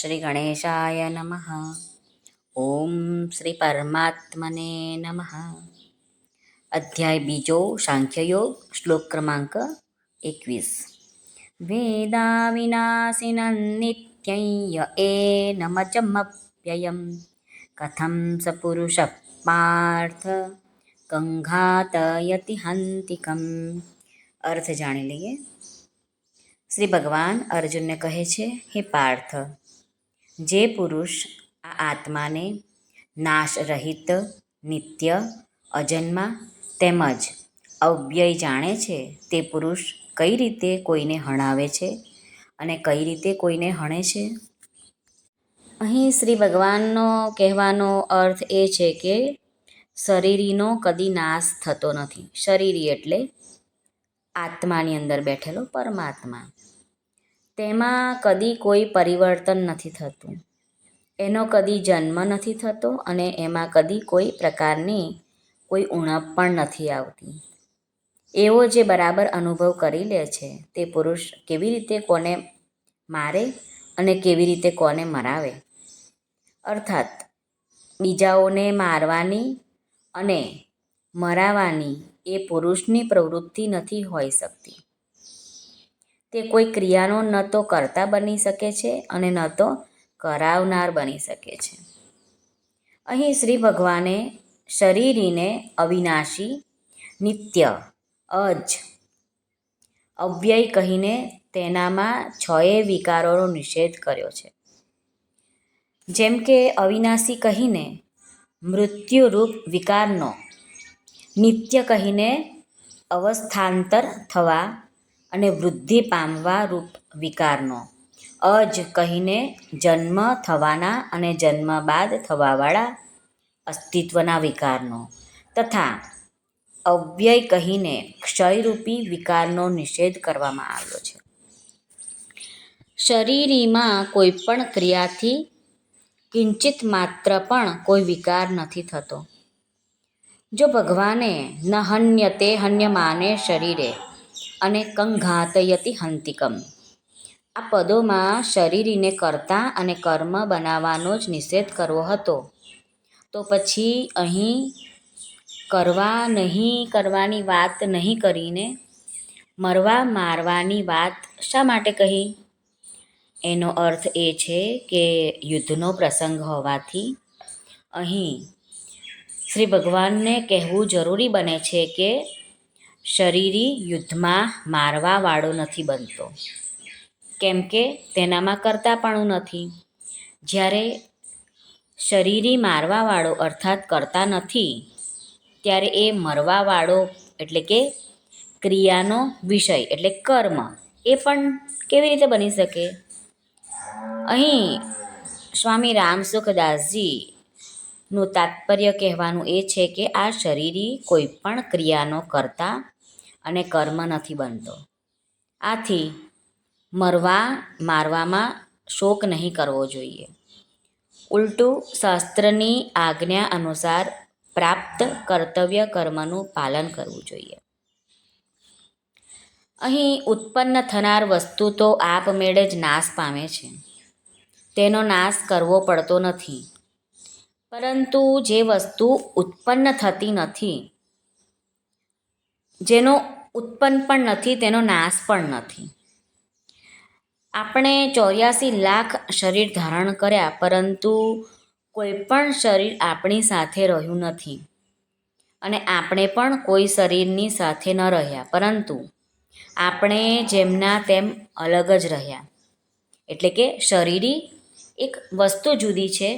શ્રી ગણેશાય નમઃ ઓમ શ્રી પરમાત્મને નમઃ અધ્યાય બીજો સાંખ્યયોગ શ્લોક ક્રમાંક એકવીસ વેદા વિનાશિનં નિત્યય એનમજમપ્યયમ કથમ સ પુરુષ પાર્થ કંઘાતયતિ હંતિકમ અર્થ જાણી લઈએ શ્રી ભગવાન અર્જુનને કહે છે, હે પાર્થ જે પુરુષ આ આત્માને નાશ રહિત નિત્ય, અજન્મા તેમજ અવ્યય જાણે છે તે પુરુષ કઈ રીતે કોઈને હણાવે છે અને કઈ રીતે કોઈને હણે છે? અહીં શ્રી ભગવાનનો કહેવાનો અર્થ એ છે કે શરીરીનો કદી નાશ થતો નથી. શરીરી એટલે આત્માની અંદર બેઠેલો પરમાત્મા. તેમાં કદી કોઈ પરિવર્તન નથી થતું. એનો કદી જન્મ નથી થતો અને એમાં કદી કોઈ પ્રકારની કોઈ ઉણપ પણ નથી આવતી. એવો જે બરાબર અનુભવ કરી લે છે તે પુરુષ કેવી રીતે કોને મારે અને કેવી રીતે કોને મરાવે? અર્થાત, બીજાઓને મારવાની અને મરાવાની એ પુરુષની પ્રવૃત્તિ નથી હોઈ શકતી. તે કોઈ ક્રિયાનો ન તો કરતા બની શકે છે અને ન તો કરાવનાર બની શકે છે. અહીં શ્રી ભગવાને શરીરીને અવિનાશી, નિત્ય, અજ, અવ્યય કહીને તેનામાં છએ વિકારોનો નિષેધ કર્યો છે. જેમ કે અવિનાશી કહીને મૃત્યુરૂપ વિકારનો, નિત્ય કહીને અવસ્થાંતર થવા અને વૃદ્ધિ પામવા રૂપ વિકારનો. અજ કહીને જન્મ થવાના અને જન્મ બાદ થવાવાળા અસ્તિત્વના વિકારનો. તથા અવ્યય કહીને ક્ષયરૂપી વિકારનો નિષેધ કરવામાં આવ્યો છે. શરીરીમાં કોઈ પણ ક્રિયાથી કિંચિત માત્ર પણ કોઈ વિકાર નથી થતો. જો ભગવાને ન હન્યતે હન્યમાને શરીરે અને કંઘાતયતિ હંતિકમ. આ પદોમાં શરીરીને કરતા અને કર્મ બનાવવાનો જ નિષેધ કરવો હતો. તો પછી અહીં કરવા નહીં કરવાની વાત નહીં કરીને મરવા મારવાની વાત શા માટે કહી? એનો અર્થ એ છે કે યુદ્ધનો પ્રસંગ હોવાથી અહીં શ્રી ભગવાનને કહેવું જરૂરી બને છે કે શરીરી યુદ્ધમાં મારવાવાળો નથી બનતો. કેમ કે તેનામાં કરતાપણું નથી. જ્યારે શરીરી મારવાવાળો અર્થાત કરતા નથી, ત્યારે એ મરવાવાળો એટલે કે ક્રિયાનો વિષય એટલે કર્મ એ પણ કેવી રીતે બની શકે? અહીં સ્વામી રામ સુખદાસજીનું તાત્પર્ય કહેવાનું એ છે કે આ શરીરી કોઈ પણ ક્રિયાનો કરતા અને કર્મ નથી બનતો. આથી મરવા, મારવામાં શોક નહીં કરવો જોઈએ. ઉલટું શાસ્ત્રની આજ્ઞા અનુસાર પ્રાપ્ત કર્તવ્ય કર્મનું પાલન કરવું જોઈએ. અહીં ઉત્પન્ન થનાર વસ્તુ તો આપમેળે જ નાશ પામે છે. તેનો નાશ કરવો પડતો નથી. પરંતુ જે વસ્તુ ઉત્પન્ન થતી નથી જેનો ઉત્પન્ન પણ નથી, તેનો નાશ પણ નથી. આપણે ચોર્યાસી લાખ શરીર ધારણ કર્યા, પરંતુ કોઈ પણ શરીર આપણી સાથે રહ્યું નથી. અને આપણે પણ કોઈ શરીરની સાથે ન રહ્યા, પરંતુ આપણે જેમના તેમ અલગ જ રહ્યા. એટલે કે શરીરી એક વસ્તુ જુદી છે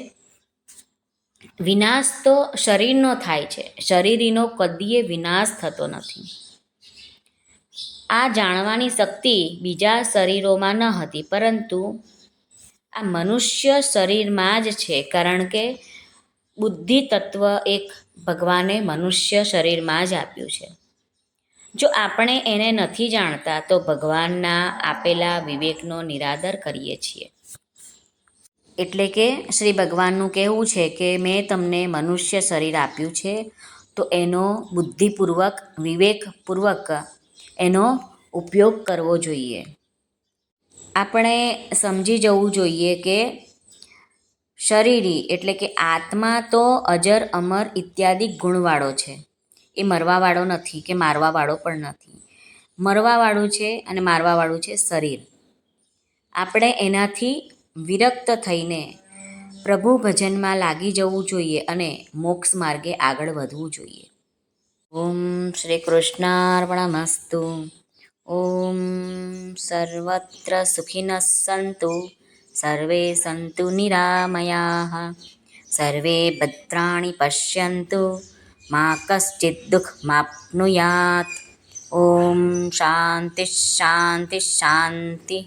વિનાશ તો શરીરનો થાય છે. શરીરીનો કદીએ વિનાશ થતો નથી. આ જાણવાની શક્તિ બીજા શરીરોમાં ન હતી, પરંતુ આ મનુષ્ય શરીરમાં જ છે, કારણ કે બુદ્ધિ તત્વ એક ભગવાને મનુષ્ય શરીરમાં જ આપ્યું છે. જો આપણે એને નથી જાણતા, તો ભગવાનના આપેલા વિવેકનો નિરાદર કરીએ છીએ. એટલે કે શ્રી ભગવાનનું કહેવું છે કે મેં તમને મનુષ્ય શરીર આપ્યું છે, તો એનો બુદ્ધિપૂર્વક, વિવેકપૂર્વક એનો ઉપયોગ કરવો જોઈએ. આપણે સમજી જવું જોઈએ કે શરીરી એટલે કે આત્મા તો અજર, અમર ઇત્યાદિ ગુણવાળો છે. એ મરવાવાળો નથી કે મારવાવાળો પણ નથી. મરવાવાળું છે અને મારવાવાળું છે શરીર. આપણે એનાથી વિરક્ત થઈને પ્રભુ ભજનમાં લાગી જવું જોઈએ અને મોક્ષ માર્ગે આગળ વધવું જોઈએ. ઓમ શ્રી કૃષ્ણાર્પણમસ્તુ. ઓમ સર્વત્ર સુખિનઃ સંતુ. સર્વે સંતુ નિરામયા. સર્વે ભદ્રાણી પશ્યંતુ. મા કશ્ચિત દુઃખમાપ્નુયાત ઓમ શાંતિ શાંતિ શાંતિ.